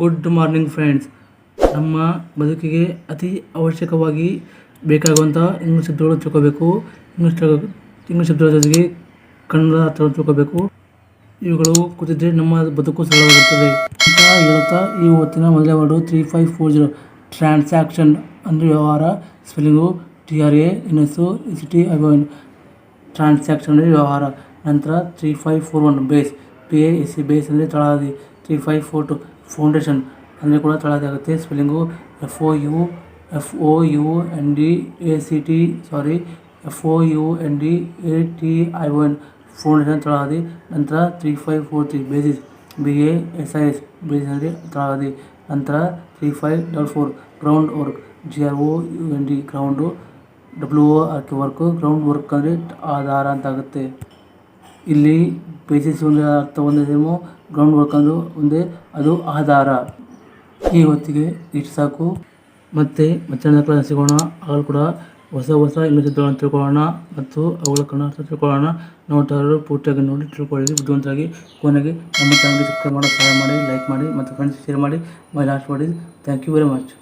Good morning friends ನಮ್ಮ ಬದುಕಿಗೆ ಅತಿ ಅವಶ್ಯಕವಾಗಿ ಬೇಕಾಗುವಂಥ ಇಂಗ್ಲೀಷ್ ಶಬ್ದಗಳು ತಿಳ್ಕೋಬೇಕು. ಇಂಗ್ಲೀಷ್ ಇಂಗ್ಲೀಷ್ ಶಬ್ದಗಳ ಜೊತೆಗೆ ಕನ್ನಡ ಹತ್ರ ತಿಳ್ಕೋಬೇಕು. ಇವುಗಳು ಕೂತಿದ್ರೆ ನಮ್ಮ ಬದುಕು ಸರಳವಾಗುತ್ತದೆ. ಅಂತ ಹೇಳುತ್ತಾ ಈ ಹೊತ್ತಿನ ಮೊದಲೇ word three five four zero transaction ಅಂದರೆ ವ್ಯವಹಾರ. Spelling T R A N S C T I O N transaction ಅಂದರೆ ವ್ಯವಹಾರ. ನಂತರ three five four one base P A S C base ಅಂದರೆ ತಳಹದಿ three five four two foundation ಅಂದರೆ ಕೂಡ ತಳಹದಿ ಆಗುತ್ತೆ spelling F O U F O U N D A C T sorry F O U N D A T I O N foundation ತಳಹದಿ ನಂತರ three five four three basis B A S I S basis ಅಂದರೆ ತಳಹದಿ ನಂತರ three five double four ground work G R O U N D ground W O R K work ground work ಅಂದರೆ ಆಧಾರ ಅಂತ ಆಗುತ್ತೆ ಇಲ್ಲಿ basis ಒಂದೇ ಅರ್ಥ ಒಂದೇ ಗ್ರೌಂಡ್ ವರ್ಕ್ ಅಂದ್ರೆ ಒಂದೇ, ಅದು ಆಧಾರ. ಈ ಹೊತ್ತಿಗೆ ಇಷ್ಟು ಸಾಕು. ಮತ್ತೆ ಕ್ಲಾಸ್ ಸಿಗೋಣ ಅವಳು ಕೂಡ ಹೊಸ ಹೊಸ ಇಂಗ್ಲೀಷ್ ಶಬ್ದಗಳನ್ನು ತಿಳ್ಕೊಳ್ಳೋಣ. ಮತ್ತು ಅವುಗಳ ಕನ್ನಡ ತಿಳ್ಕೊಳ್ಳೋಣ. ನೋಡ್ತಾರೋ ಪೂರ್ತಿಯಾಗಿ ನೋಡಿ ತಿಳ್ಕೊಳ್ಳಿ. ಬುದ್ಧಿವಂತರಾಗಿ ಕೊನೆಗೆ ನಮ್ಮ ಚಾನಲ್ಗೆ ಸಬ್ಸ್ಕ್ರೈಬ್ ಮಾಡೋ ಸಹಾಯ ಮಾಡಿ ಲೈಕ್ ಮಾಡಿ, ಮತ್ತು ಫ್ರೆಂಡ್ಸ್ ಶೇರ್ ಮಾಡಿ. ಮೈ ಲಾಸ್ಟ್ ಮಾಡಿ ಥ್ಯಾಂಕ್ ಯು ವೆರಿ ಮಚ್